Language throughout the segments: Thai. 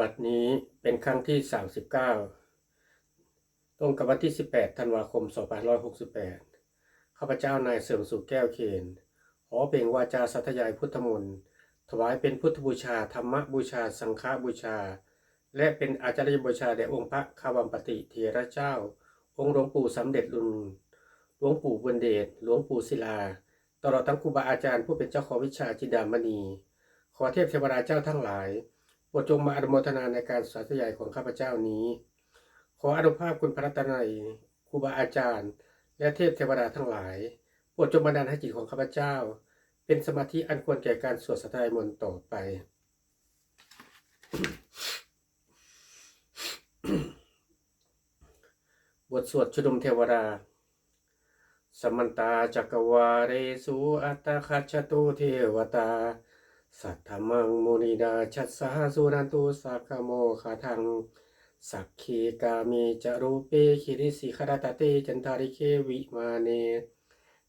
บัดนี้เป็นครั้งที่ 39 ตรงกับวันที่ 18 ธันวาคม 2568 ข้าพเจ้านายเสริมสุขแก้วเคนขอเปล่งวาจาสัตยายพุทธมนต์ถวายเป็นพุทธบูชา ธรรมบูชา สังฆบูชา และเป็นอาจารย์บูชาแด่องค์พระคาวัมปติเทระเจ้า องค์หลวงปู่สำเร็จลุนหลวงปู่บุญเดช หลวงปู่ศิลา ตลอดทั้งครูบาอาจารย์ผู้เป็นเจ้าของวิชาจินดามณี ขอเทพเทวดาเจ้าทั้งหลาย โปรดจงมาอนุโมทนาในการสาธยายของข้าพเจ้านี้ ขออนุภาพคุณพระตนัยครูบาอาจารย์ และเทพเทวดาทั้งหลายโปรดจงบันดาลให้จิตของข้าพเจ้า เป็นสมาธิอันควรแก่การสวดสาธยายมนต์ต่อไปบทสวดชุดมเทวดา สมันตาจักวาเรสุอัตคัจจตุเทวตา สัทธมังมุนิดาชัสสาสุนันตุสักโมคาทังสักขีกามีจารูเปคิริสิขรตเตจันทาริเควิมาเน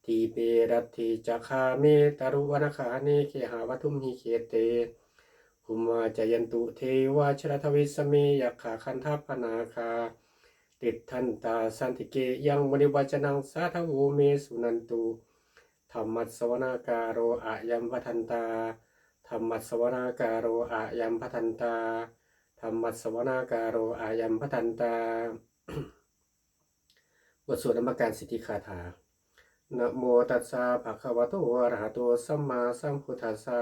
ทีเปรัตถิจักขาเมตารุวนคาเนเคหาวัตุมหิเคเตภุมาจยันตุเทวาชรทวิสเมยักขาคันทัพนาคา ติดทันตาสันติเกยังมณิวัจนังสาทโวเมสุนันตุธรรมัสวนาการโรอายัมพัทันตา รรมัสวนาการโรอายัมพัทันตาธรรมัสวนาการโรอายัมพัทันตา บทสวดนมการสิทธิคาถานะโมตัสสะภะคะวะโตอะระหะโตสัมมาสัมพุทธัสสะ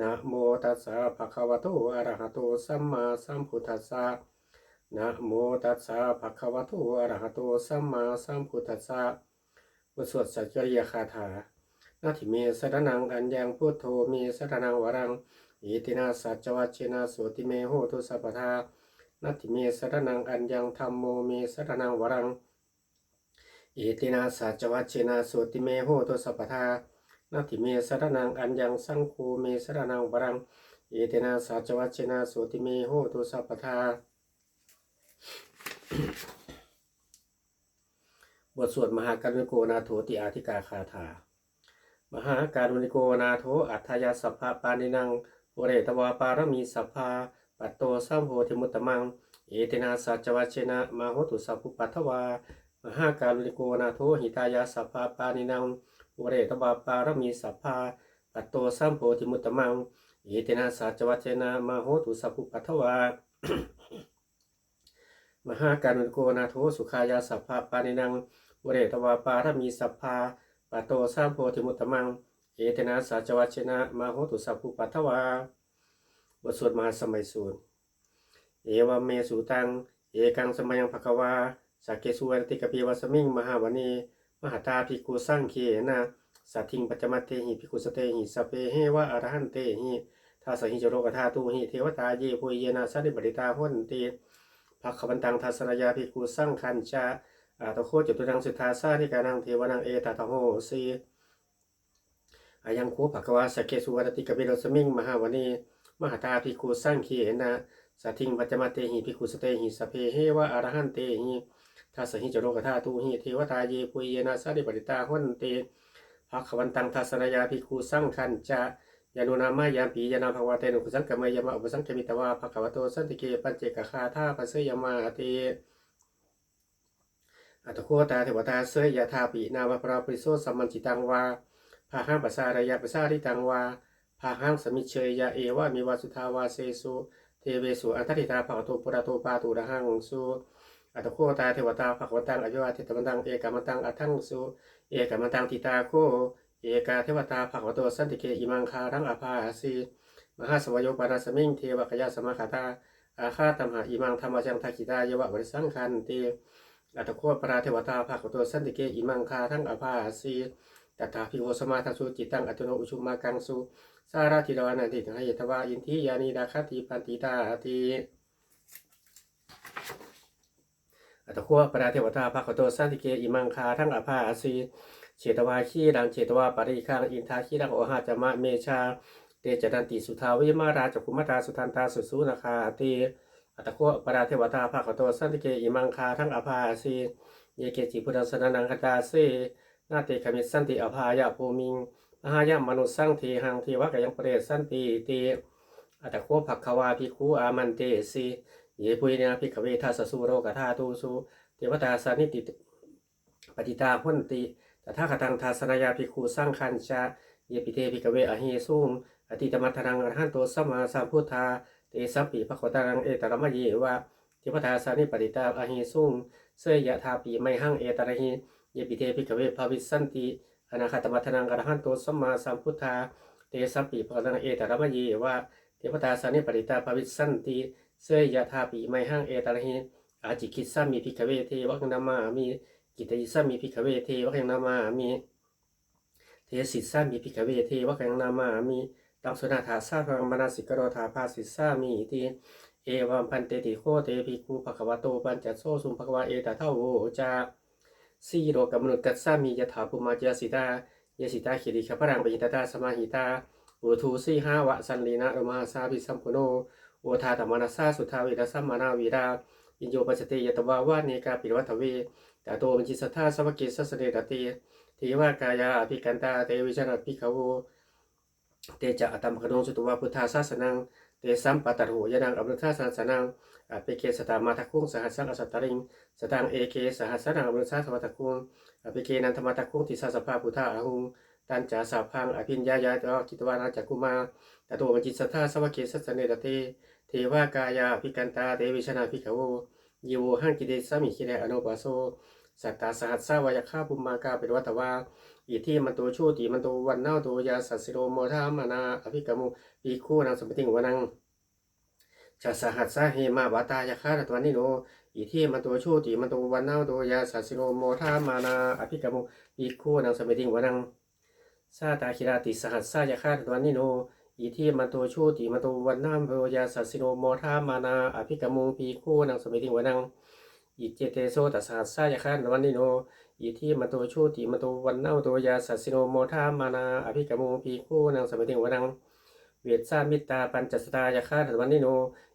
นะโมตัสสะภะคะวะโตอะระหะโตสัมมาสัมพุทธัสสะนะโมตัสสะภะคะวะโตอะระหะโตสัมมาสัมพุทธัสสะบทสวดสัจจริยคาถา นาทิเมสรนังอัญญังพุทโธเมสรนังวรังอิตินาสัจวัชเชนะโสติเมโหตุสัพทานาทิเมสรนังอัญญังธัมโมเมสรนังวรังอิตินาสัจวัชเชนะสุติเมโหตุสัพทานาทิเมสรนังอัญญังสังคูเมสรนังวรังอิตินาสัจวัชเชนะสุติเมโหตุสัพทาบทสวดมหาการุณโกนาโถติอาธิกาคาถา มหาการุณิโกนาโถอัฏฐยาสัพพะปานินังโอเรตวาปารมีสัพพาปัตโตสัมโพธิมุตตมัง เอตินาสัจวัชนะมาโหตุสัพพุปัทวามหาการุณิโกนาโทหิตายาสัพพาปานินังโอเรตบาปารมีสัพพาปัตโตสัมโพธิมุตตมัง เอตินาสัจวัชนะมาโหตุสัพพุปัทวามหาการุณิโกนาโทสุขายาสัพพาปานินังโอเรตบาปารมีสัพพา ปัตโตสัมโพธิมุตตมัง เอตินาสัจวัชเชนะมาโหตุสัพพุปัทวาบทสวดมหาสมัยสูตร เอวเมสุตัง เอกังสมัยังภควาสักเกสุวันติกปีวัสมิงมหาวณีมหาตาภิกุสังเขนะสัตถิงปัจจมัตเตหิภิกุสเตหิสเพเฮวะอรหันเตหิทัสหิจโรกธาตุหิเทวตาเยปุยเยนะสันติบริตาหุนติภักขวันตังทัสรยาภิกุสังคัญจา อาตโคจิตุรังสุทธาสานิกานังเทวนังเอตตโหสีอายังโคภควาสักเกสุวันติกปีวัสมิงมหาวณีมหาตาภิกขุสังเขนะสัตถิงปัจจมัตเตหิภิกขุสเตหิสเพเฮวะอรหันเตหิทัสหิจโรกธาตุหิเทวตาเยปุยเยนะสันติบริตาหุนเตภักขวันตังทัสรยาภิกขุสังคัญจายานุนามายามปียานาภวะเตนุขุสังกมยามะอุปสังกมิตวาภควโตสันติเกปัญเจกคาธาปัสเสยมาติ อัตโคตาเทวตาเสยยาธาปินาวะปราปริโสสัมมันจิตังวาภาหังปัสสารยาปัสสาริตังวาภาหังสมิเชยยาเอวะมีวาสุทาวาเสสุเทเวสุอันทติตาภควโตปุระโตปาตุระหังสุอัตโคตาเทวตาภควตังอภิวาทิตมันตังเอกมันตังอัทังสุเอกมันตังติตาโคเอกาเทวตาภควโตสันติเกอิมังคารังอภาสีมหาสวโยปานาสมิงเทวคยาสมาคาตาอาคาตมหาอิมังธรรมจังทักิตาเยวะบริสังคันติ อัตโคปราเทวตาภควโตสันติเกอิมังคารังอภาสีตถาภิโวสมาทัสสุจิตังอัตโนอุชุมากังสุสาราธิรวานันติทังหยทวาอินทิยานีดาคติปันติตาติอัตโคปราเทวตาภควโตสันติเกอิมังคารังอภาสีเฉตวาขี้ดังเฉตวาปริคังอินทาขี้ดังโอหาจามะเมชาเตจดันติสุทาวิมาราจกุมตาสุทันตาสุสุนาคาติ อัตโคปราเทวตาภาคโตสันติเกอิมังคาทั้งอภาสีเยเกจิพุทธสนานังคตาเสนาเตคมิสันติอภายะภูมิงมหายามนุสังทีหังทีวะกยังเปรตสันติติอัตโคภักขวาภิกขุอามันเตสีเยปุยเนะภิกเวทัสสุโรกธาตุสุเทวตาสานิติปฏิตาพุนติตถาคตังทัสนายาภิกขุสร้างคันชาเยปิเตภิกเวอหิสุงอติตมัทธังอรหันโตสัมมาสัมพุทธา เตสัพปิภควตังเอตระมะเยวะเทวตาสานิปฏิตาอหิสุงเสยยะทาปีไม่หังเอตระหิเยปิเตภิกขเวภาวิสันติอนาคตมัทธังอรหันโตสัมมาสัมพุทธาเตสัพปิภควตังเอตระมะเยวะเทวตาสานิปริตาภวิสันติเสยยะธาปีไม่หังเอตระหิอาจิคิสามีพิกเวเทวักนามามีกิตยิสามีพิกเวเทวักนามามีเทสิสามีพิกเวเทวักนามามี ตังสุนาถาสาพังมนาสิกโรธาภาสิสามีติเอวัมพันเตติโคเตภิกขุภควโตปัญจโซสุภควาเอตเทาโวจาสีโรกมนุษกัสสามียถาปุมาจยสิตายสิตาขิริขพรังปิตตาสมาหิตาอุทูสีห้าวะสันลีนะอมาสาพิสัมพุโนโอทาตมานาสาสุทาวิรัสัมมานาวีราอินโยปัจจติยตวาวาเนกาปิวัตเวตาโตมัญจิสัทธาสวกิสัสเนตติเทวากายาภิกันตาเตวิชนะภิกขโว เตจะอัตมคโนสุตวาพุทธาสาสนังเตสัมปัตตโหยนังอมรุทธาสาสนังอเปเกสตามาทักคุงสหัสสังอสัตตริงสตังเอเกสหัสสนังอมรุทธาสวัตคุงอเปเกนันธมาทักคุงทิสาสภาพุทธาอาหุงตันจาสาพังอภิญญายาตกิตวานาจักกุมาตโตมัจิสัทธาสวะเกสัสเนตเตเทวากายาภิกันตาเตวิชนาภิกขโวยิโวหังกิเดสามิคิเรอโนปาโซสัตตาสหัสสาวายคาปุมมากาเป็นวัตวา อิที่มันโตชูติมันโตวันเนาโตยาสัสสิโรโมทามานาอภิกรรมุปีคู่นางสมติงวนังจะสหัสสาเฮมาวาตายาคาตวันนิโนอิที่มันโตชูติมันโตวันเนาโตยาสัสสิโรโมทามานาอภิกรรมุปีคู่นางสมติงวนังซาตาคิราติสหัสสายาคาตวันนิโนอีที่มันโตชูติมันโตวันนามโพยาสัสสิโนโมทามานาอภิกรมุปีคู่นางสมิติวนังอิเจเตโซตัสหัสสายาคาตวันนิโน อีที่มันโตชูติมันโตวันเน่ามโตยาสัสสิโนโมทามานาอภิกมุงปีคู่นางสมิติวนังเวทสามิตาปัญจสตายาคาตวันนิโน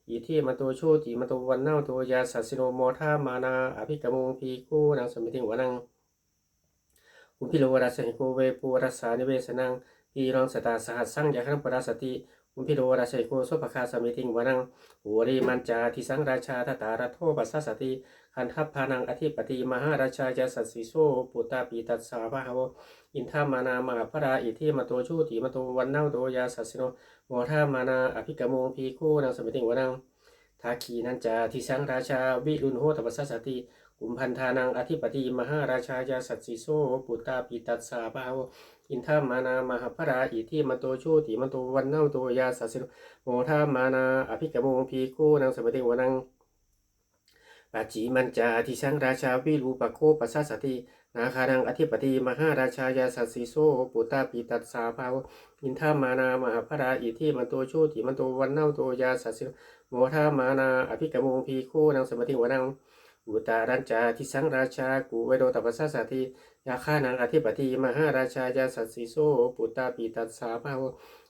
อีที่มันโตชูติมันโตวันเน่ามโตยาสัสสิโนโมทามานาอภิกมุงปีคู่นางสมิติวนังอุพิโลวรัสหิโกเวปูรัสานิเวสนังปีรองสตาสหัสสังยาคังปราสติอุพิโลวรัสหิโกสุภคาสมิติงวนังโหริมันจาทิสังราชาทตารัโทปัสสสติ คันทัพพานังอธิปติมหาราชายาสัสสิโซปุตตาปีตัสสาภาโวอินทามานามาพระอิทิมาโตชูติมาโตวันเนาโตยาสัสสิโนโมทามานาอภิกมงพีคู่นางสมิติงวนังทาคีนันจาทิสังราชาวิรุณโหตปัสสสติกุมพันธานังอธิปติมหาราชายาสัตสิโซปุตตาปิตัสสาภาวอินทามานามหาพระอิทิมโตชูติมโตวันเนาโตยาสัสสิโมทามานาอภิกมงพีคู่นางสมิติวนัง ปัจจิมันจาทิสังราชาวิรูปโคปัสสสตินาคานังอธิปติมหาราชายาสัตสิโซปุตตาปิตัสสาภาวอินทามานามหาพระอิทิมโตชูติมโตวันเนาโตยาสัสสิโมทามานาอภิกมพีโคนางสมติวนังอุตารัญจาทิสังราชากุเวโดตัปสสะสติยาฆานังอธิปติมหาราชายาสัสสิโซปุตตาปีตัสสาภาว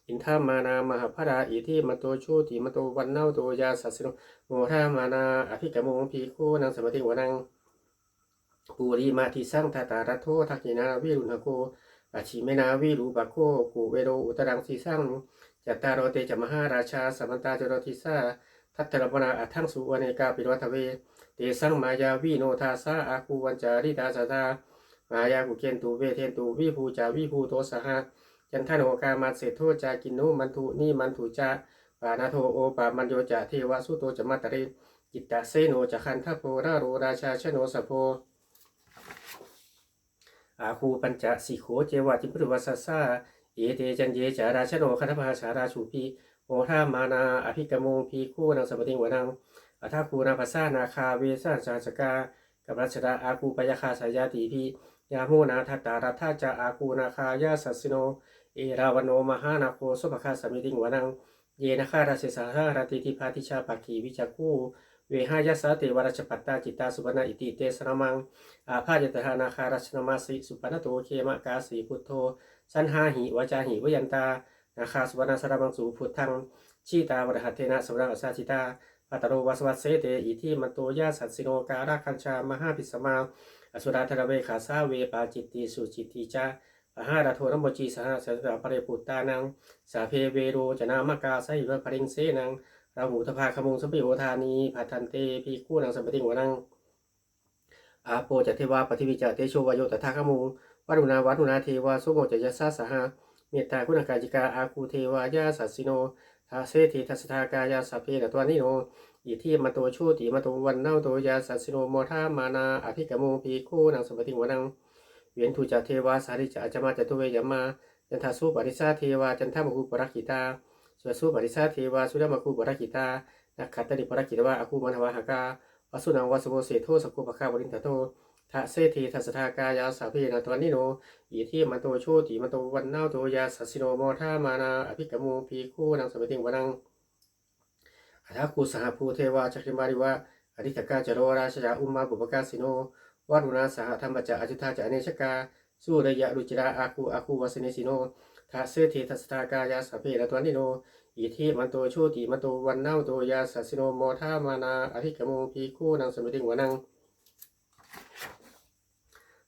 อินทามานามหาพระอิทิมโตชูติมโตวันเนาโตยาสัสโนโมทามานาอภิกมงพีคูนังสมติวนังปุริมาทิสังทาตารัตโททักกินาวิรุณโกปัจฉิเมนาวิรูปโคกุเวโดอุตรังสีสังจัตตารโเตจมหาราชาสมันตาจโรทิสาทัตตรปนาอัทังสุวเนกาปิวัตเวเตสังมายาวิโนทาสาอาคูวันจาริตาสตามายากุเกนตูเวเทนตูวิภูจาวิภูโตสหะ จันทโนกามาเศโทจากินโนมันทุนี่มันทุจาปานาโทโอปามันโยจาเทวสุโตจมัตตริจิตตะเซโนจะคันทโพราโรราชาชโนสโพอาคูปัญจสิโขเจวะจิพุวัสสสาเอเตจันเยจาราชโนคันธภาชาราชูปีโมทามานาอภิกมงพีคู่นางสมติงวนังอัทาคูนาภาษานาคาเวสาจาสกากับรัชดาอาคูปยาคาสายาตีพียาโมนาทัตตารัทาจาอาคูนาคายาสัสโน เอราวโนมหานาโคสุภคาสมิติงวนัง เยนะคาราเสสาหาราติทิพาติชาปักขีวิจักูเวหายาสาเตวรชปัตตาจิตตาสุปนาอิติเตสนามัง อาภาจตหานาคารชนมาสิสุปนโตเคมะกาสีพุทโธ สันหาหิวจาหิวยันตา นาคาสุปนาสรามังสูพุทธัง ชีตาวรหัตเทนะสวรังอสาชิตาปัตตโรวัสวัสเสเตอิทิมันโตยาสัตสิโนการาคัญชามหาพิสมา อสุราธรเวขาสาเวปาจิตติสุจิตติจา อาหาราโทนโมจีสหสัสสะปะเรปุตตานังสาเพเวโรจนามกาไสวะปริงเสนังราหูทภาคมุงสปิโอธานีพัทันเตพีคู่นังสัมปติงวนังอาโปจัตเทวาปฏิวิจเตโชวโยตถาคมุงวัดุนาวัดุนาเทวาสุโมจยสสสหเมตตาคุณกาจิกาอาคูเทวายาสัสสิโนทาเสธีทัสทากายาสัพเพตตัวนิโนอิที่มาตัวชูติมาตัววันเน่าตัวยาสัสสิโนโมทามานาอภิกรโมพีคู่นางสมปติงวนัง เวียนทูจาเทวาสาริจาอาจมาจตุเวยามาจันทาสุปริสาเทวาจันทามกุปรักขิตาสุสุปริสาเทวาสุดามกุปรักขิตานักขัตติปรักขิตวาอาคูมันทวาหากาวสุนังวาสโมเสโทสกุปะคาบรินทโตทะเสธีทัสทากายาสาเพนาตัวนิโนอิที่มาตัวชูติมาตัววันเน่าตัวยาสัสิโนโมทามานาอภิกรโมพีคู่นางสมปติงวนังอัฐคูสหภูเทวาจักริมาริวะอริตกาจโรราชยาอุมมาบุปกาสิโน วัรุณาสหธรรมจักอจุธาจะอเนชกาสู้ระยะรุจิราอาคูอาคูวสเนสิโนทาเสเททัสตากายาสเพระตวนิโนอิทิมันโตโชติมันโตวันเน่าโตยาสัสิโนโมทามานาอภิกรโมพีคู่นางสมิติงวนัง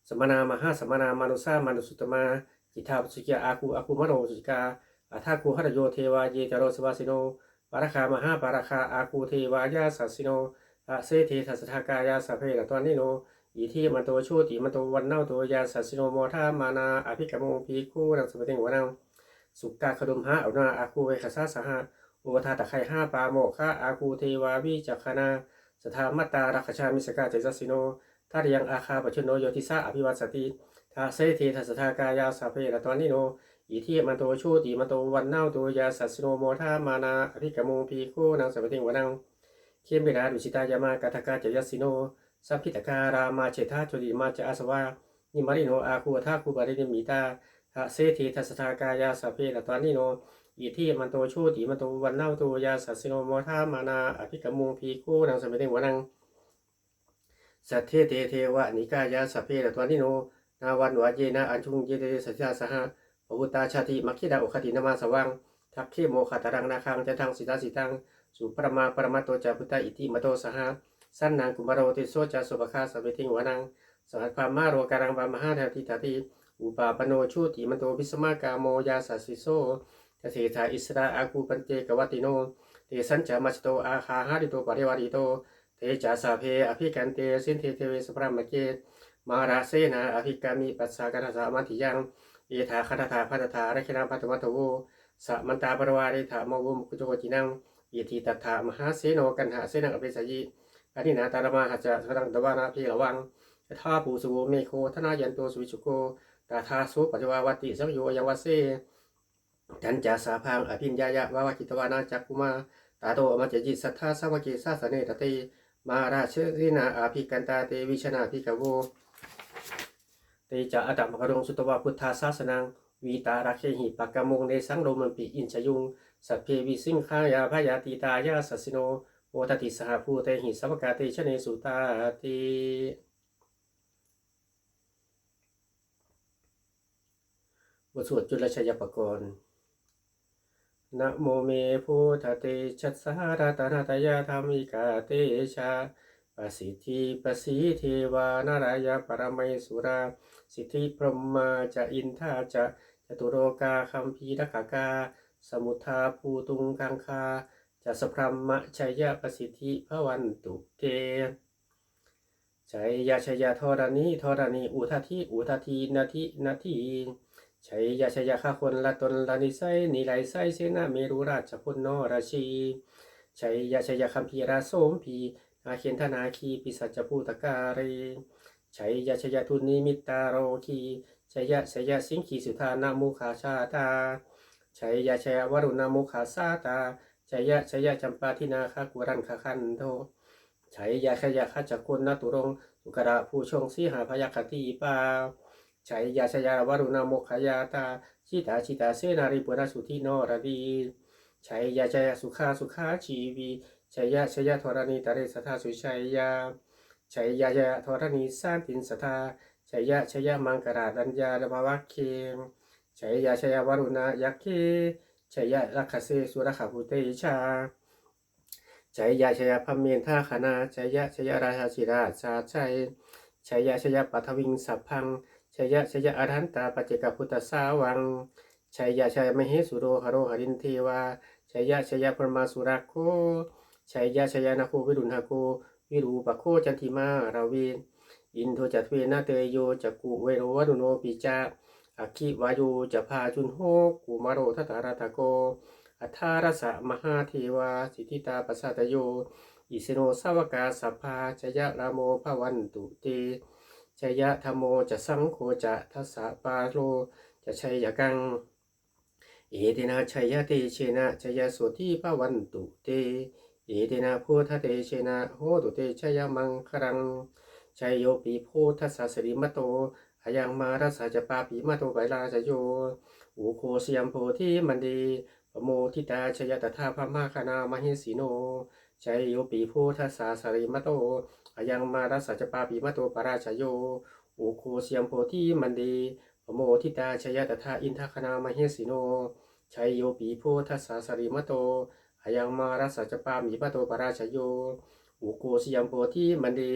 สมนามหาสมนามานุสามานุสุตมาจิตาปุสุกิยาอาคูอาคูมโนสุจกาอัฐาคูหรโยเทวาเยจโรสวาสิโนปาราคามหาปาราคาอาคูเทวายาสัสิโนอะเซเททัสทากายาสัพเพละตอนนิโน อีที่มันโตชูติมันโตวันเน่าตัวยาสัสสิโนโมทามานาอภิกรโมงพีคู่นังสมติงวนังสุกาขดุมหาเอานาอาคูเวคสาสหะอุปทาตะไคห้าปาโมฆะอาคูเทวาวิจักขณาสถามัตตารักชามิสกาเจสัสสิโนทาริยังอาคาปชโนโยติสาอภิวัตสติทาเซเททัสทากายาสัพเพละตอนนิโนอิที่มันโตชูติมันโตวันเน่าตัวยาสัสสิโนโมทามานาอภิกรโมงพีคู่นางสมติงวนังเขียนเวลาดุสิตายามากาทกาเจยัสสิโน สัพพิตการามาเชธาจุลิมาจอาสวานิมาริโนอาคูทาคูบาริมิตาทะเซธีทัสทากายาสเพละตานิโนอิที่มันโตชูติมันโตวันเน่าตัวยาสัสโนโมทามานาอภิกรโมพีคู่นางสมปติงวนังสัทเทเตเทวะนิกายาสเพละตานิโนนาวันวะเยนะอัญชุงเยเตสัจจาสหะปวุตตาชาติมัคคิดาอุคตินามาสวังทักขีโมขตารังนาคังจะทังสิตาสิตังสุปรมาปรมาโตจาพุตตาอิติมโตสหะ สั้นนางกุมารโรติโสจาสุปคาสเวทิงวนังสหัสพามาโรการังบามหาเทติตาติอุปาปโนชูติมันโตพิสมากาโมยาสัสสิโซทเทธาอิสราอากูปันเจกวัติโนเตสัญจามัชโตอาคาหาริโตปริวาริโตเตจาสาเพอภิกันเตสินเทเทเวสพรามเกตมาราเสนาอภิกามิปัสสากนาสามัติยังเอถาคตถาพัตถารัชนาปัตตวัตโวสะมันตาปรวาริถามวุมกุโจจินังอิทิตัถามหาเสโนกันหาเสนังอภิสยิ อาทินาตารมาหัจจะสรังตวานาพีระวังยะธาปูสุโวเมโคธนายันโตสุวิชุโกตาทาสุปัจจวาวัติสัมโยยังวเสจันจาสาพังอภิญญายะวาวกิตวานาจักกุมาตาโตอมัจจิสัทธาสาวกิสาสเนตติมาราชรินาอาภิกันตาเตวิชนาภิกโวเตจะอดัมกรงสุตวาพุทธาศาสนังวีตาราเคหิปากกามงเนสังโรมันปีอินชยุงสัพเพวิสิงขายาพยาติตายาสัสสิโน โอตติสหภูเตหิสวกาเตชเนสุตาติบทสวดจุลชัยปกรณ์นะโมเมพุทธเตชัสสหรัตนาตยาธรรมิกาเตชาปสิทธิปสีเทวานารายาปรมัยสุรา สิทธิพรหมาจะอินทาจะจตุโรกาคัมภีรกกา สมุทาภูตุงกังคา จะสพรหมชัยยะประสิทธิพระวันตุเตชัยยะชัยยะธรณีธรณีอุทาทีอุทาทีนาทีนาทีชัยยะชัยยะข้าคนละตนละนิไสนิไลไสเสนาเมรุราชพลนนราชีชัยยะชัยยะคัมภีราโสมพีอาเขียนธนาคีปิสัจจภูตการีชัยยะชัยยะทุนิมิตตาโรคีชัยยะชัยยะสิงคีสุธานามุขาชาตาชัยยะชัยวรุณามุขาสาตา ชัยยะชัยยะจำปาทินาคากุรันคาคันโทชัยยะชัยยะขจักกุลนตุรงสุกระผู้ชงสีหาพยาคติปาชัยยะชัยยะวรุณามุขยาตาชิตาชิตาเสนาริปุระสุทิโนรดีชัยยะชัยยะสุขาสุขาชีวีชัยยะชัยยะธรณีตาเรสทาสุชัยยะชัยยะชัยยะธรณีสร้านตินสทาชัยยะชัยยะมังกราดัญญาดภวัคเคมชัยยะชัยยะวรุณายักเค ชยะรักขเสสุรขาภูเตชาชัยยะชัยยะพมเมนท่าคณาชัยยะชัยยะราชาชิราชาชัยชัยยะชัยยะปัทวิงสัพพังชัยยะชัยยะอรหันตาปัจเจกพุทธสาวังชัยยะชัยมเหสุโรหโรหรินเทวาชัยยะชัยยะพรมาสุรักโคชัยยะชัยยะนาโควิรุณหโกวิรูปโคจันทิมาราวีอินโทจัตเวนะเตโยจักกุเวโรวนุโนปิจา อัคคิวายุจะพาจุนโหกุมารโรทัตตาราตโก อัทารสะมหาเทวา สิทธิตาปัสสัตโย อิสโนสาวกาสัพพาชยะรามโมภวันตุเตชยะธรรมโมจะสังโฆจะทัสสะปาโลจะชัยยกัง เอเตนะชัยยะเตเชนะชยยะโสทิภวันตุเต เอเตนะพุทธเตเชนะโหตุเตชัยมังครังชัยโยปีโพทัสสะสริมโต อายังมารัสสะจะปาปีมโตไบลาชโยอุโคสยมโพธิมันดีปโมทิตาชยตถาพมาคณามหิสีโนชัยโยปีโพทัสสะสริมโตอายังมารัสสะจะปาปีมโตปราชโยอุโคสยมโพธิมันดีปโมทิตาชยตถาอินทคณามหิสีโนชัยโยปีโพทัสสะสริมโตอายังมารัสสะจะปามีมโตปราชโยอุโคสยามโพธิมันดี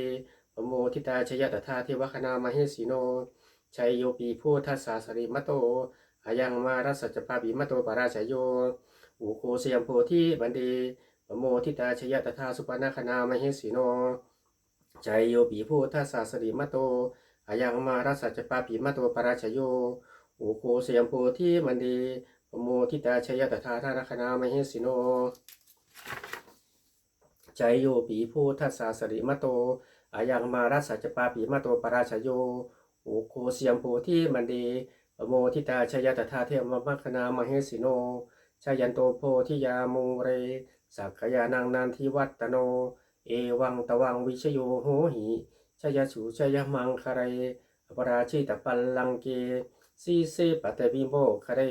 ปโมทิตาชยตถาเทวคณามหิสีโน ชัยโยปีโพทัสสะสริมโตอายังมารัสสจปาปิมโตปาราชโยอุโคเสียมโพธิบันดีปโมทิตาชยตถาสุปนาคณามหิสีโนใจโยปีพุทธศาสริมโตอายังมารัสสจปาปิมโตปาราชโยอุโคเสียมโพธิบันดีปโมทิตาชยตถาธารคณามหิสีโนใจโยปีพุทธศาสริมโตอายังมารัสสจปาปิมโตปาราชโย อุโคเสียมโพธิบันดีปโมทิตาชยตถาเทวมัคคณามเหสิโนชายันโตโพธิยามุเร สักขยานังนันทิวัตโน เอวังตวังวิชโยโหหิชยสุชยมังคะเรอปราชิตปัลลังเกสีเสปเตวิโมคะเร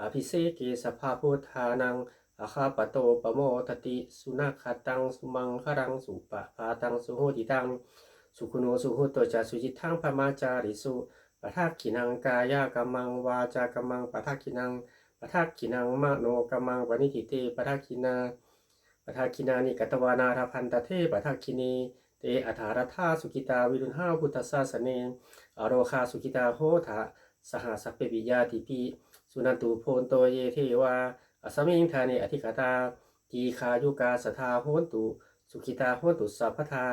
อภิเสเกสภาพุทธานังอาคาปโตปโมทติ สุนัขตังสุมังครังสุปะพาตังสุโหติตัง สุขุโนสุหุตโตจะสุจิตทังพมาจาริสุปทักขินังกายากรรมังวาจากรรมังปทักขินังปทักขินังมโนกรรมังวนิติเตปทักขินาปทักขินานิกตวานาราพันตเทปทักขินีเตอัฐารธาสุกิตาวิรุณห้าพุทธศาสเนอโรคาสุกิตาโหทะสหสัพเปปิยาติปีสุนันตุโพนโตเยเทวาอสมิงธานิอธิกตาจีคายุกาสทาโหนตุสุขิตาโหนตุสัพพทา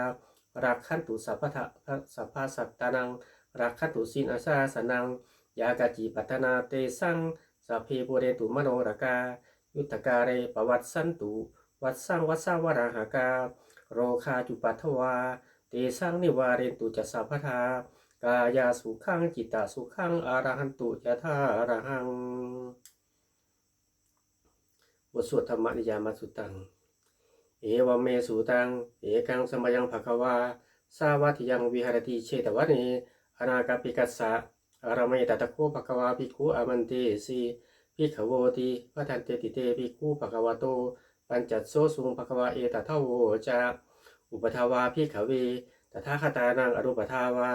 รักขันตุสัพพะสัพพสัตตานัง รักขตุสินอาสาสนัง ยากาจิปัตนาเตสังสัพเพปุเรตุมโนรกา ยุตกาเรปวัตสันตุ วัดสังวัดสังวราหากา โรคาจุปัทวา เตสังนิวาเรนตุจัสสัพพทากายาสุขังจิตตาสุขังอารหันตุยะธาอรหังบทสวดธรรมนิยามสุตัง เอวเมสุตัง เอกังสมยังภควาสาวัติยังวิหารติเชตวันเนอนาคาปิกัสสะอารามยตตะโคภควาภิกขุอามันเตสีภิกขโวติพัทันเตติเตภิกขุภควาโต ปัญจัตโซสุงภควาเอตทาโวจาอุปทาวาภิกขเวตถาคตานังอรูปทาวา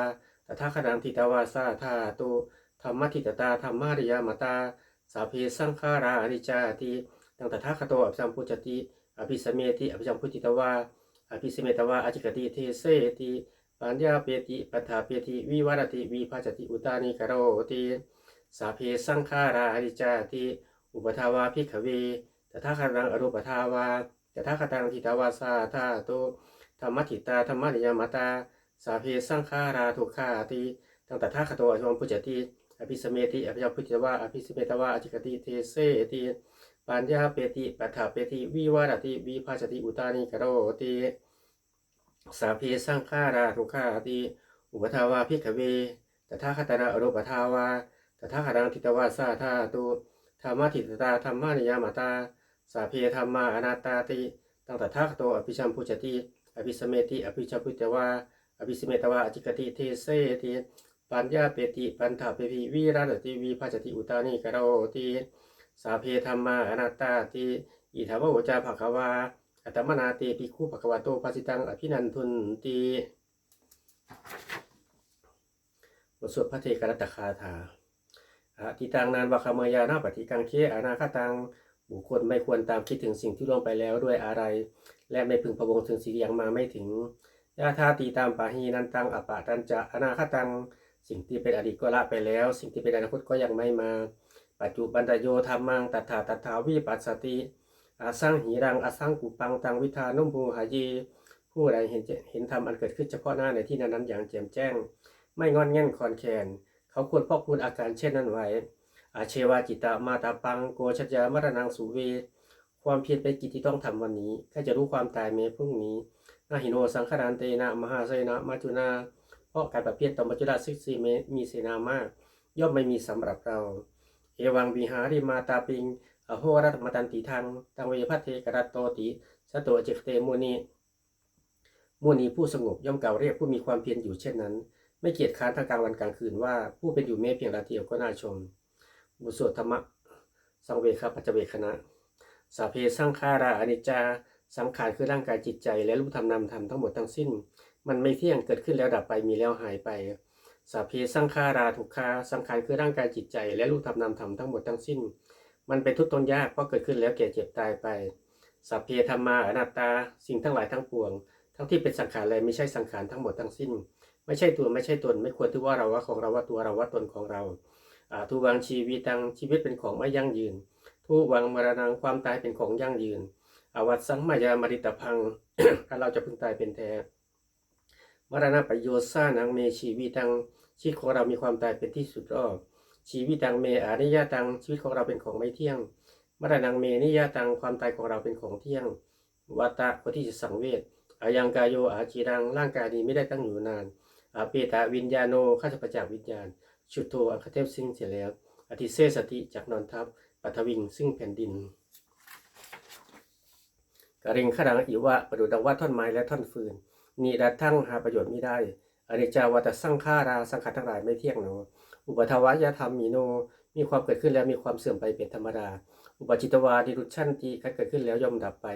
ตถาคตังทิตาวาสาธาตุธรรมทิตตาธรรมาริยามตาสาเพสังขาราอริจาติตังตถาคโตอภิสัมพุจติ อภิสเมติอภิสัมพุจิตวาอภิสเมตวาอจิกติเทเสติปัญญาเปติปัฏฐาเปติวิวารติวิภาจติอุตานิกโรติสาเพสังขาราหิจาติอุปทาวาภิกขเวตถาคตังอรูปทาวาตถาคตังทิตาวาสาธาโตธรรมทิตาธรรมนิยมตา สาเพสังขาราทุกขาติตังตถาคตอภิสัมพุจติอภิสเมติอภิสัมพุจิตวาอภิสเมตวาอจิกติเทเสติ ปัญญาเปติปัฏฐาเปติวิวารติวิภาจติอุตานิกโรติสาเพสังขาราทุกขาติอุปทาวาภิกขเวตถาคตนาอรูปทาวาตถาคตังทิตวาสาธาตุธรรมทิตตาธรรมานิยามตา สาเพธรรมาอนาตตาติตั้งแตถาคโตอภิชัมพุจติอภิสเมติอภิชัพุตวาอภิสเมตวาอจิกติเทเสติปัญญาเปติปันถาเปติวิราติวิภาจติอุตานิกโรติ สาเพธรรมาอนาตตาติอิทาวโวจาภควาอัตมนาติภิกขุภควาโตภาสิตังอภินันทุนติบทสวดพระเทกรัตคาถาอติตังนานวะคเมยานาปฏิกังเคอนาคตังบุคคลไม่ควรตามคิดถึงสิ่งที่ล่วงไปแล้วด้วยอะไร และไม่พึงพะวงถึงสิ่งยังมาไม่ถึงยาธาตีตามปาหีนันตังอปะตันจะอนาคตัง สิ่งที่เป็นอดีตก็ละไปแล้ว สิ่งที่เป็นอนาคตก็ยังไม่มา ปัจจุบันตโยธรรมังตัถาตถาวิปัสสติอาสังหีรังอาสังกุปังตังวิธานุมูหายีผู้ใดเห็นเห็นธรรมอันเกิดขึ้นเฉพาะหน้าในที่นั้นๆอย่างแจ่มแจ้ง ไม่งอนแง่นคอนแคนเขาควรพอกพูนอาการเช่นนั้นไว้ อาเชวาจิตามาตาปังโกชัจยามรณังสุเว ความเพียรเป็นกิจที่ต้องทำวันนี้แค่จะรู้ความตายเมพรุ่งนี้นาหิโนสังขารานเตนะมหาเสนะมาจุนาเพราะการประเพียรต่อมัจจุราชซิกซีเมมีเสนามาก ย่อมไม่มีสำหรับเรา เอวังวิหาริมาตาปิงอโหรัตมตันติทังตังเวพัทเทกรัตโตติสตโตเจกเตมุนีมุนีผู้สงบย่อมกล่าวเรียกผู้มีความเพียรอยู่เช่นนั้น ไม่เกียจค้านทางกลางวันกลางคืนว่าผู้เป็นอยู่แม้เพียงนาทีเดียวก็น่าชมบุตรสวดธรรมะสังเวคปัจเวคณะสาเพสังขาราอนิจจาสังขารคือร่างกายจิตใจและรูปธรรมนามธรรมทั้งหมดทั้งสิ้น มันไม่เที่ยงเกิดขึ้นแล้วดับไปมีแล้วหายไป สาเพสังขาราทุกขาสังขารคือร่างกายจิตใจ และรูปธรรมนามธรรมทั้งหมดทั้งสิ้น มันเป็นทุกข์ทนยากเพราะเกิดขึ้นแล้วแก่เจ็บตายไปสัพเพธรรมาอนัตตาสิ่งทั้งหลายทั้งปวง ทั้งที่เป็นสังขารและไม่ใช่สังขารทั้งหมดทั้งสิ้น ไม่ใช่ตัวไม่ใช่ตน ไม่ควรที่ว่าเราว่าของเราว่าตัวเราว่าตนของเราทุวังชีวิตังชีวิตเป็นของไม่ยั่งยืนทุวังมรณังความตายเป็นของยั่งยืนอวัตสังมายามริตพังถ้าเราจะพึงตายเป็นแท้มรณะประโยชน์สร้างนังเมชีวิตัง ชีวิตของเรามีความตายเป็นที่สุดรอบ ชีวิตังเมอานิยาตังชีวิตของเราเป็นของไม่เที่ยงมรณังเมนิยาตังความตายของเราเป็นของเที่ยงวัตตะคนที่จะสังเวชอายังกายโยอาจีรังร่างกายนี้ไม่ได้ตั้งอยู่นานอาเปตาวิญญาโนข้าจะประจักษ์วิญญาณ ชุดโทอัคเทพสิ้นเสียแล้ว อธิเสสติจากนอนทับปัทวิงซึ่งแผ่นดินกระเริงขดังอิวะประดุดังว่าท่อนไม้และท่อนฟืนนิรัตทั้งหาประโยชน์ไม่ได้ อนิจจาวัตสังขาราสังขารทั้งหลายไม่เที่ยงโนอุปทวายธรรมมีโน มีความเกิดขึ้นแล้วมีความเสื่อมไปเป็นธรรมดา อุปจิตวาดิรุชันติการเกิดขึ้นแล้วย่อมดับไป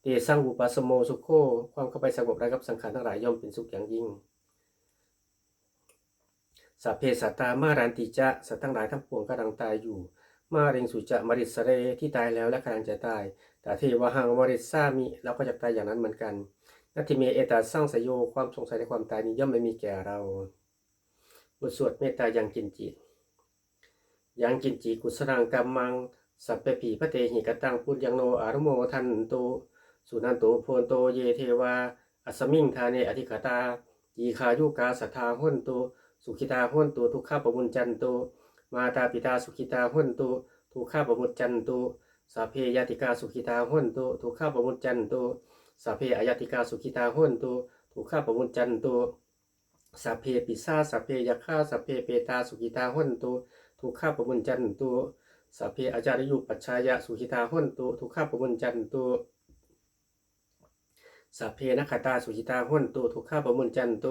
เตสังอุปสมโมสุโคความเข้าไปสงบระงับสังขารทั้งหลายย่อมเป็นสุขอย่างยิ่งสัพเพสัตตามารันติจะสัตว์ทั้งหลายทั้งปวงกำลังตายอยู่ มาเริงสุจะมริสเรที่ตายแล้วและกำลังจะตาย แต่เทวหังมริสซามิเราก็จะตายอย่างนั้นเหมือนกัน นัตถิเมเอตาสร้างสยโยความสงสัยในความตายนี้ย่อมไม่มีแก่เราบทสวดเมตตายังกินจิตยังกินจิกุศลังกัมมัง สัพเพผีพระเตหิกตังปุญญังโนอารโมทันโตสุนันโตโพนโตเยเทวาอัสมิงทาเนอธิคตายีคายุกาสัทธาหุนโตสุขิตาหุนโตทุกข้าปมุญจันโตมาตาปิตาสุขิตาหุนโตทุกข้าปมุญจันโตสัพเพยติกาสุขิตาหุนโตทุกข้าปมุญจันโต สัพเพอายติกาสุขิตาหุนโตทุกข้าประมุญจันโตสัพเพปิสาสัพเพยคฆาสัพเพเปตาสุขิตาหุนโตทุกข้าประมุญจันโตสัพเพอาจารยุปัชชายะสุขิตาหุนโตทุกข้าประมุญจันโตสัพเพนักขตาสุขิตาหุนโตทุกข้าประมุญจันโต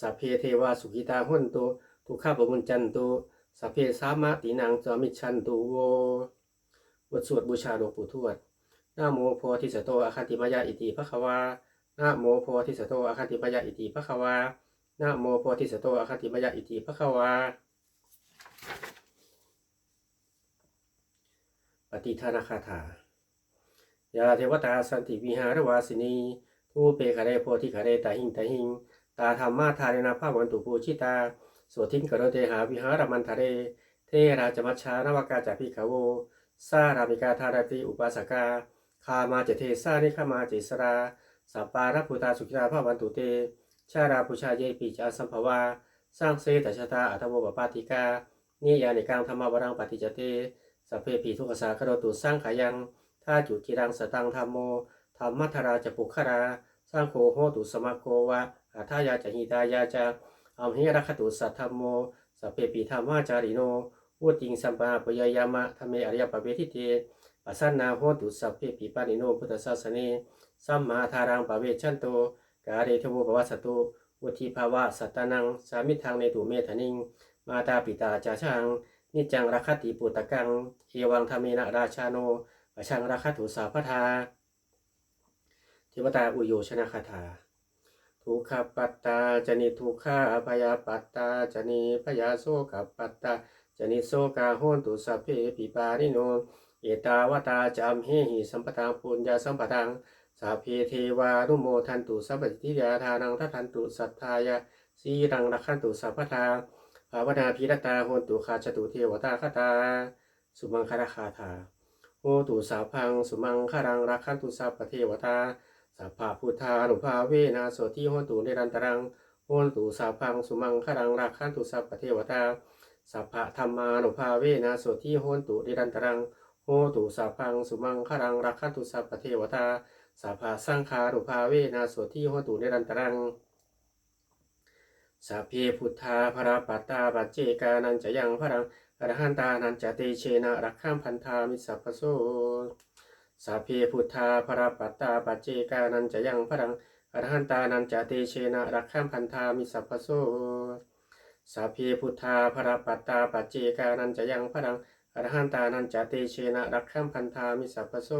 สัพเพเทวาสุขิตาหุนโตทุกข้าประมุญจันโตสัพเพสามะตินังจามิชันตุโวบทสวดบูชาหลวงปู่ทวด นะโมโพธิสัตโตอาคติมายาอิติภควานะโมโพธิสัตโตอาคติมายาอิติภควานะโมโพธิสัตโตอาคติมายาอิติภควาปฏิทานาคาถายาเทวตาสันติวิหารวาสินีทูเปคาเรโพธิคาเรตาหิงตาหิง ตาธรรมาทาเรนาภาวันตุปูชิตาโสทินกโรเตหาวิหารมันทะเร เทราจมัชชานวากาจาพิขโวสารามิกาธาราติอุปาสกา คามาเจเทสานิขมาเจสราสัปปารพุตาสุขิตาภาวันตุเต ชาราปุชาเยปิจาสัมภวา สร้างเสตชะตาอัตโวปปาติกานิยานิกังธรรมวรังปฏิจเตสัพเพปีทุกขสาคโรตุสร้างขายังท่าจุจิรังสตังธรรมโมธรรมัทราจะปุคารา สร้างโคโหตุสมาโกวะอาทายาจะหิตายาจะอัมหิรัคตุสัทธรรมโมสัพเพปีธรรมาจาริโนวุติงสัมปะปยายามะธรรมเออริยปเวทิเต ปัสสนาโหตุสัพเพปีปานิโนพุทธศาสเนสัมมาทารังปเวชันโต กาเรทโวปวัสตุวุธิภาวะสัตตนัง สามิทางในตุเมธนิง มาตาปิตาจาชัง นิจังราคติปุตตะกัง เอวังธรรมเนราชาโนปชังราคตุสาพทาเทวตาอุโยชนะคาถาทุกขปัตตาจนิทุกขาพยาปัตตาจนิพยาโสกปัตตาจนิโสกาโหนตุสัพเพปิปานิโน เอตาวตาจามเฮหิสัมปตังปุญญาสัมปตังสัพเพเทวานุโมทันตุสัพพทิยาทานังทัทันตุสัทธายะสีรังรักขันตุสัพพทาภาวนาพิรตาโหนตุคาจตุเทวตาคตา สุมังคาราคาถาโหตุสาพังสุมังคารังรักขันตุสัพพเทวตาสัพพะพุทธานุภาเวนะโสติโหตุเนรันตรังโหตุสาพังสุมังคารังรักขันตุสัพพเทวตาสัพพะธรรมานุภาเวนะโสติโหตุเนรันตรัง โหตุสาพังสุมังคารังรักขันตุสัพเทวตาสัพพะสังฆานุภาเวนะโสติโหตุเนรันตรังสัพเพพุทธาภราปัตตาปัจเจกานันจะยังพรังอรหันตานันจะเตเชนะรักข้ามพันธามิสัพพโสสัพเพพุทธาภราปัตตาปัจเจกานันจะยังพรังอรหันตานันจะเตเชนะรักข้ามพันธามิสัพพโสสัพเพพุทธาภราปัตตาปัจเจกานันจะยังพรัง อรหันตานันจะเตเชนะรักข้มพันธามิสัพพโส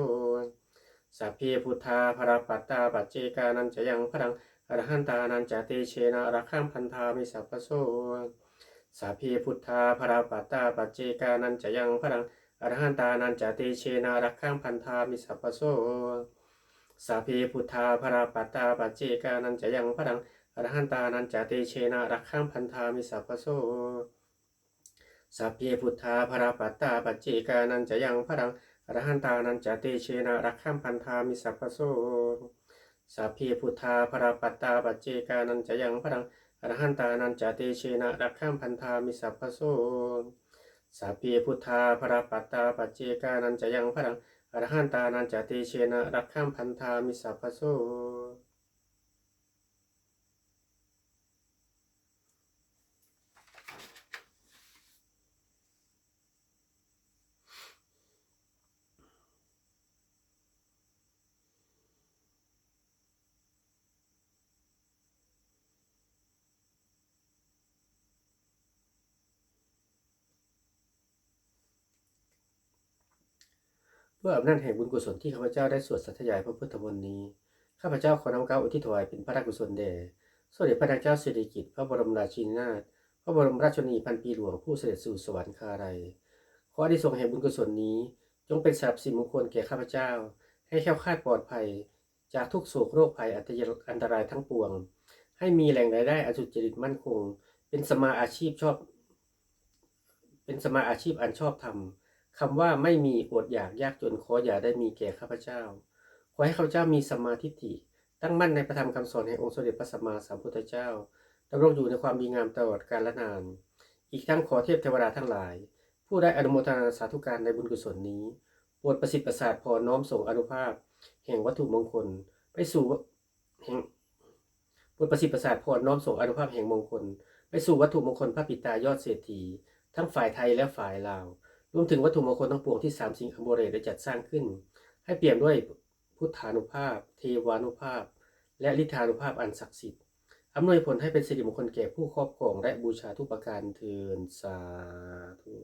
สัพเพพุทธาภราปัตตาปัจเจกานันจะยังพรังอรหันตานันจติเชนะรักขังพันธามิสัพพโสสัพเพพุทธาภราปัตตาปัจเจกานันจะยังพรังอรหันตานันจติเชนะรักขังพันธามิสัพพโสสัพเพพุทธาภราปัตตาปัจเจกานันจะยังพรังอรหันตานันจติเชนะรักขังพันธามิสัพพโส สัพเพพุทธาภราปัตตาปัจเจกานันจะยังพรังอรหันตานันจติเชนะรักขังพันธามิสัพพโสสัพเพพุทธาภราปัตตาปัจเจกานันจะยังพรังอรหันตานันจะเตเชนะรักข้ามพันธามิสัพพโสสัพเพพุทธาภราปัตตาปัจเจกานันจะยังพรังอรหันตานันจะเตเชนะรักข้ามพันธามิสัพพโส เพื่ออำนาจแห่งบุญกุศลที่ข้าพเจ้าได้สวดสัตยายพระพุทธมนต์นี้ ข้าพเจ้าขอนำเกล้าอุทิศถวายเป็นพระราชกุศลแด่สมเด็จพระนางเจ้าสิริกิติ์พระบรมราชินีนาถพระบรมราชชนีพันปีหลวงผู้เสด็จสู่สวรรคาลัยขออนิสงส์แห่งบุญกุศลนี้ จงเป็นสาบสิมงคลแก่ข้าพเจ้า ให้แค้วคลาดปลอดภัย จากทุกโศกโรคภัยอันตรายทั้งปวง ให้มีแหล่งรายได้อสุจริตมั่นคง เป็นสมาอาชีพชอบ เป็นสมาอาชีพอันชอบธรรม คำว่าไม่มีอดอยากยากจนขออย่าได้มีแก่ข้าพเจ้า ขอให้ข้าพเจ้ามีสัมมาทิฏฐิ ตั้งมั่นในพระธรรมคำสอนแห่งองค์สมเด็จพระสัมมาสัมพุทธเจ้าดำรงอยู่ในความดีงามตลอดกาลนาน อีกทั้งขอเทพเทวดาทั้งหลาย ผู้ได้อนุโมทนาสาธุการในบุญกุศลนี้โปรดประสิทธิ์ประสาทพรน้อมส่งอนุภาพ แห่งวัตถุมงคล ไปสู่แห่งโปรดประสิทธิ์ประสาทพรน้อมส่งอนุภาพแห่งมงคล ไปสู่วัตถุมงคลพระปิตายอดเศรษฐี ทั้งฝ่ายไทยและฝ่ายลาว รวมถึงวัตถุมงคลทั้งปวงที่สามสิงคโมเรได้จัดสร้างขึ้น ให้เปี่ยมด้วยพุทธานุภาพ เทวานุภาพ และลิธานุภาพอันศักดิ์สิทธิ์อำนวยผลให้เป็นสิริมงคลแก่ผู้ครอบครองและบูชาทุกประการเทินสาธุ